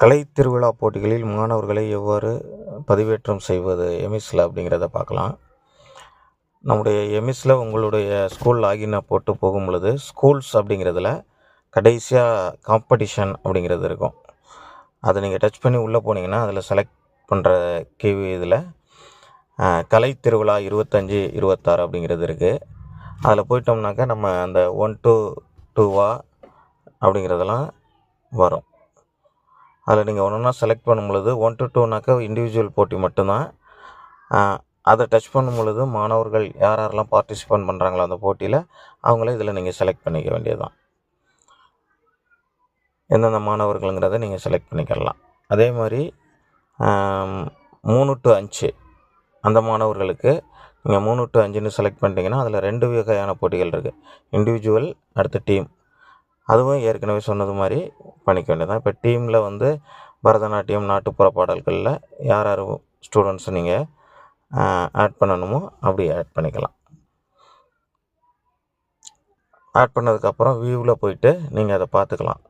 கலை திருவிழா போட்டிகளில் மாணவர்களை எவ்வாறு பதிவேற்றம் செய்வது எமிஸில் அப்படிங்கிறத பார்க்கலாம். நம்முடைய எமிஸில் உங்களுடைய ஸ்கூல் லாகினை போட்டு போகும் பொழுது ஸ்கூல்ஸ் அப்படிங்கிறதுல கடைசியாக காம்படிஷன் அப்படிங்கிறது இருக்கும். அதை நீங்கள் டச் பண்ணி உள்ளே போனீங்கன்னா அதில் செலக்ட் பண்ணுற கேவி இதில் கலை திருவிழா இருபத்தஞ்சி இருபத்தாறு அப்படிங்கிறது இருக்குது அதில் போயிட்டோம்னாக்கா நம்ம அந்த ஒன் டூ டூவா அப்படிங்கிறதெல்லாம் வரும். அதில் நீங்கள் ஒன்று ஒன்றா செலக்ட் பண்ணும் பொழுது ஒன் டு டூனாக்கா இண்டிவிஜுவல் போட்டி மட்டும்தான். அதை டச் பண்ணும் பொழுது மாணவர்கள் யார் யாரெல்லாம் பார்ட்டிசிபேட் பண்ணுறாங்களோ அந்த போட்டியில் அவங்கள இதில் நீங்கள் செலக்ட் பண்ணிக்க வேண்டியது தான் எந்தெந்த மாணவர்கள்ங்கிறத நீங்கள் செலக்ட் பண்ணிக்கலாம். அதே மாதிரி மூணு டு அஞ்சு அந்த மாணவர்களுக்கு நீங்கள் மூணு டு அஞ்சுன்னு செலக்ட் பண்ணிட்டீங்கன்னா அதில் ரெண்டு வகையான போட்டிகள் இருக்குது இண்டிவிஜுவல் அடுத்த டீம் அதுவும் ஏற்கனவே சொன்னது மாதிரி பண்ணிக்க வேண்டியதான் இப்போ டீமில் வந்து பரதநாட்டியம் நாட்டுப்புற பாடல்களில் யார் யார் ஸ்டூடெண்ட்ஸை நீங்கள் ஆட் பண்ணணுமோ அப்படி ஆட் பண்ணிக்கலாம். ஆட் பண்ணதுக்கப்புறம் வியூவில் போயிட்டு நீங்கள் அதை பார்த்துக்கலாம்.